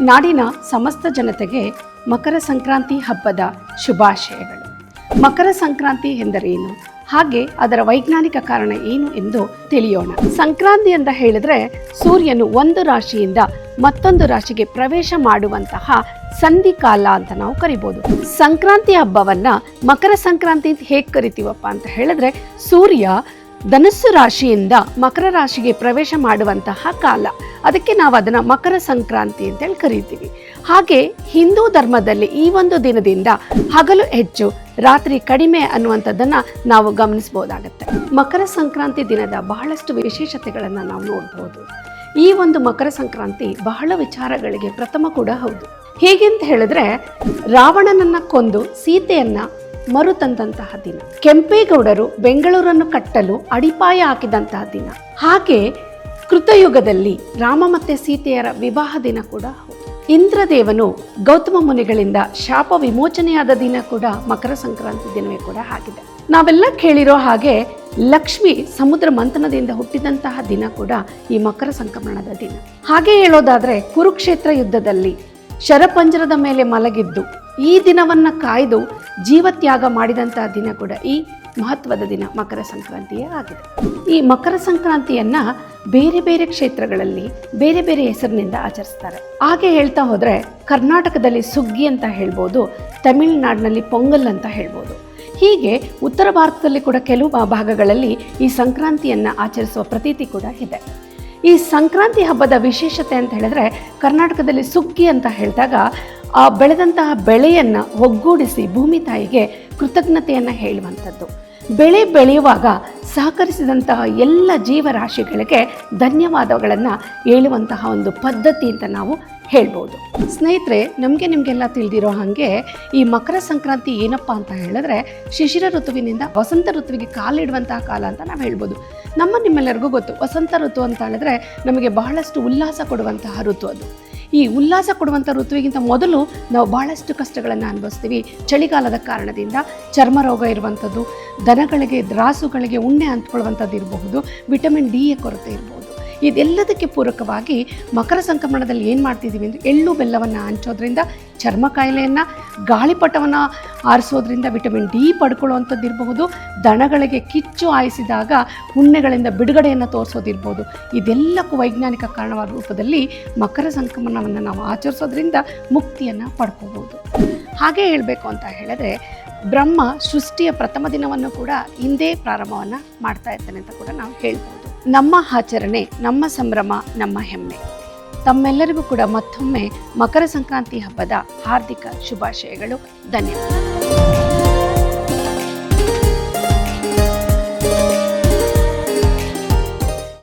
ನಾಡಿನ ಸಮಸ್ತ ಜನತೆಗೆ ಮಕರ ಸಂಕ್ರಾಂತಿ ಹಬ್ಬದ ಶುಭಾಶಯಗಳು. ಮಕರ ಸಂಕ್ರಾಂತಿ ಎಂದರೇನು ಹಾಗೆ ಅದರ ವೈಜ್ಞಾನಿಕ ಕಾರಣ ಏನು ಎಂದು ತಿಳಿಯೋಣ. ಸಂಕ್ರಾಂತಿ ಅಂತ ಹೇಳಿದ್ರೆ ಸೂರ್ಯನು ಒಂದು ರಾಶಿಯಿಂದ ಮತ್ತೊಂದು ರಾಶಿಗೆ ಪ್ರವೇಶ ಮಾಡುವಂತಹ ಸಂಧಿಕಾಲ ಅಂತ ನಾವು ಕರಿಬೋದು. ಸಂಕ್ರಾಂತಿ ಹಬ್ಬವನ್ನ ಮಕರ ಸಂಕ್ರಾಂತಿ ಹೇಗೆ ಕರಿತೀವಪ್ಪ ಅಂತ ಹೇಳಿದ್ರೆ ಸೂರ್ಯ ಧನಸ್ಸು ರಾಶಿಯಿಂದ ಮಕರ ರಾಶಿಗೆ ಪ್ರವೇಶ ಮಾಡುವಂತಹ ಕಾಲ. ಅದಕ್ಕೆ ನಾವು ಅದನ್ನು ಮಕರ ಸಂಕ್ರಾಂತಿ ಅಂತೇಳಿ ಕರೀತೀವಿ. ಹಾಗೆ ಹಿಂದೂ ಧರ್ಮದಲ್ಲಿ ಈ ಒಂದು ದಿನದಿಂದ ಹಗಲು ಹೆಚ್ಚು, ರಾತ್ರಿ ಕಡಿಮೆ ಅನ್ನುವಂಥದ್ದನ್ನು ನಾವು ಗಮನಿಸಬಹುದಾಗತ್ತೆ ಮಕರ ಸಂಕ್ರಾಂತಿ ದಿನದ ಬಹಳಷ್ಟು ವಿಶೇಷತೆಗಳನ್ನು ನಾವು ನೋಡ್ಬೋದು. ಈ ಒಂದು ಮಕರ ಸಂಕ್ರಾಂತಿ ಬಹಳ ವಿಚಾರಗಳಿಗೆ ಪ್ರಥಮ ಕೂಡ ಹೌದು. ಹೇಗೆಂತ ಹೇಳಿದ್ರೆ, ರಾವಣನನ್ನ ಕೊಂದು ಸೀತೆಯನ್ನ ಮರುತಂದಂತಹ ದಿನ. ಕೆಂಪೇಗೌಡರು ಬೆಂಗಳೂರನ್ನು ಕಟ್ಟಲು ಅಡಿಪಾಯ ಹಾಕಿದಂತಹ ದಿನ. ಹಾಗೆ ಕೃತಯುಗದಲ್ಲಿ ರಾಮ ಮತ್ತೆ ಸೀತೆಯರ ವಿವಾಹ ದಿನ ಕೂಡ ಇಂದ್ರದೇವನು ಗೌತಮ ಮುನಿಗಳಿಂದ ಶಾಪ ವಿಮೋಚನೆಯಾದ ದಿನ ಕೂಡ ಮಕರ ಸಂಕ್ರಾಂತಿ ದಿನವೇ ಕೂಡ ಆಗಿದೆ. ನಾವೆಲ್ಲ ಕೇಳಿರೋ ಹಾಗೆ ಲಕ್ಷ್ಮಿ ಸಮುದ್ರ ಮಂಥನದಿಂದ ಹುಟ್ಟಿದಂತಹ ದಿನ ಕೂಡ ಈ ಮಕರ ಸಂಕ್ರಮಣದ ದಿನ. ಹಾಗೆ ಹೇಳೋದಾದ್ರೆ ಕುರುಕ್ಷೇತ್ರ ಯುದ್ಧದಲ್ಲಿ ಶರಪಂಜರದ ಮೇಲೆ ಮಲಗಿದ್ದು ಈ ದಿನವನ್ನ ಕಾಯ್ದು ಜೀವತ್ಯಾಗ ಮಾಡಿದಂತಹ ದಿನ ಕೂಡ ಈ ಮಹತ್ವದ ದಿನ ಮಕರ ಸಂಕ್ರಾಂತಿಯೇ ಆಗಿದೆ. ಈ ಮಕರ ಸಂಕ್ರಾಂತಿಯನ್ನ ಬೇರೆ ಬೇರೆ ಕ್ಷೇತ್ರಗಳಲ್ಲಿ ಬೇರೆ ಬೇರೆ ಹೆಸರಿನಿಂದ ಆಚರಿಸ್ತಾರೆ. ಹಾಗೆ ಹೇಳ್ತಾ ಹೋದರೆ ಕರ್ನಾಟಕದಲ್ಲಿ ಸುಗ್ಗಿ ಅಂತ ಹೇಳ್ಬೋದು, ತಮಿಳುನಾಡಿನಲ್ಲಿ ಪೊಂಗಲ್ ಅಂತ ಹೇಳ್ಬೋದು. ಹೀಗೆ ಉತ್ತರ ಭಾರತದಲ್ಲಿ ಕೂಡ ಕೆಲವು ಭಾಗಗಳಲ್ಲಿ ಈ ಸಂಕ್ರಾಂತಿಯನ್ನ ಆಚರಿಸುವ ಪ್ರತೀತಿ ಕೂಡ ಇದೆ. ಈ ಸಂಕ್ರಾಂತಿ ಹಬ್ಬದ ವಿಶೇಷತೆ ಅಂತ ಹೇಳಿದ್ರೆ ಕರ್ನಾಟಕದಲ್ಲಿ ಸುಗ್ಗಿ ಅಂತ ಹೇಳಿದಾಗ ಆ ಬೆಳೆದಂತಹ ಬೆಳೆಯನ್ನು ಒಗ್ಗೂಡಿಸಿ ಭೂಮಿ ತಾಯಿಗೆ ಕೃತಜ್ಞತೆಯನ್ನು ಹೇಳುವಂಥದ್ದು. ಬೆಳೆ ಬೆಳೆಯುವಾಗ ಸಹಕರಿಸಿದಂತಹ ಎಲ್ಲ ಜೀವರಾಶಿಗಳಿಗೆ ಧನ್ಯವಾದಗಳನ್ನು ಹೇಳುವಂತಹ ಒಂದು ಪದ್ಧತಿ ಅಂತ ನಾವು ಹೇಳ್ಬೋದು. ಸ್ನೇಹಿತರೆ, ನಮಗೆ ನಿಮಗೆಲ್ಲ ತಿಳಿದಿರೋ ಹಾಗೆ ಈ ಮಕರ ಸಂಕ್ರಾಂತಿ ಏನಪ್ಪ ಅಂತ ಹೇಳಿದ್ರೆ, ಶಿಶಿರ ಋತುವಿನಿಂದ ವಸಂತ ಋತುವಿಗೆ ಕಾಲಿಡುವಂತಹ ಕಾಲ ಅಂತ ನಾವು ಹೇಳ್ಬೋದು. ನಮ್ಮ ನಿಮ್ಮೆಲ್ಲರಿಗೂ ಗೊತ್ತು, ವಸಂತ ಋತು ಅಂತ ಹೇಳಿದ್ರೆ ನಮಗೆ ಬಹಳಷ್ಟು ಉಲ್ಲಾಸ ಕೊಡುವಂತಹ ಋತು ಅದು. ಈ ಉಲ್ಲಾಸ ಕೊಡುವಂಥ ಋತುವಿಗಿಂತ ಮೊದಲು ನಾವು ಬಹಳಷ್ಟು ಕಷ್ಟಗಳನ್ನು ಅನುಭವಿಸ್ತೀವಿ. ಚಳಿಗಾಲದ ಕಾರಣದಿಂದ ಚರ್ಮ ರೋಗ ಇರುವಂಥದ್ದು, ದನಗಳಿಗೆ, ದ್ರಾಸುಗಳಿಗೆ ಉಣ್ಣೆ ಅಂತ್ಕೊಳ್ಳುವಂಥದ್ದು ಇರಬಹುದು, ವಿಟಮಿನ್ ಡಿ ಯ ಕೊರತೆ ಇರಬಹುದು ಇದೆಲ್ಲದಕ್ಕೆ ಪೂರಕವಾಗಿ ಮಕರ ಸಂಕ್ರಮಣದಲ್ಲಿ ಏನು ಮಾಡ್ತಿದ್ದೀವಿ ಅಂದರೆ ಎಳ್ಳು ಬೆಲ್ಲವನ್ನು ಹಂಚೋದ್ರಿಂದ ಚರ್ಮ ಕಾಯಿಲೆಯನ್ನು ಗಾಳಿಪಟವನ್ನು ಆರಿಸೋದ್ರಿಂದ ವಿಟಮಿನ್ ಡಿ ಪಡ್ಕೊಳ್ಳುವಂಥದ್ದು ಇರಬಹುದು, ದನಗಳಿಗೆ ಕಿಚ್ಚು ಆಯಿಸಿದಾಗ ಉಣ್ಣೆಗಳಿಂದ ಬಿಡುಗಡೆಯನ್ನು ತೋರಿಸೋದಿರ್ಬೋದು ಇದೆಲ್ಲಕ್ಕೂ ವೈಜ್ಞಾನಿಕ ಕಾರಣವಾದ ರೂಪದಲ್ಲಿ ಮಕರ ಸಂಕ್ರಮಣವನ್ನು ನಾವು ಆಚರಿಸೋದ್ರಿಂದ ಮುಕ್ತಿಯನ್ನು ಪಡ್ಕೋಬೋದು. ಹಾಗೆ ಹೇಳಬೇಕು ಅಂತ ಹೇಳಿದ್ರೆ ಬ್ರಹ್ಮ ಸೃಷ್ಟಿಯ ಪ್ರಥಮ ದಿನವನ್ನು ಕೂಡ ಹಿಂದೆ ಪ್ರಾರಂಭವನ್ನು ಮಾಡ್ತಾ ಇರ್ತಾನೆ ಅಂತ ಕೂಡ ನಾವು ಹೇಳ್ಬೋದು. ನಮ್ಮ ಆಚರಣೆ, ನಮ್ಮ ಸಂಭ್ರಮ, ನಮ್ಮ ಹೆಮ್ಮೆ. ತಮ್ಮೆಲ್ಲರಿಗೂ ಕೂಡ ಮತ್ತೊಮ್ಮೆ ಮಕರ ಸಂಕ್ರಾಂತಿ ಹಬ್ಬದ ಹಾರ್ದಿಕ ಶುಭಾಶಯಗಳು. ಧನ್ಯವಾದ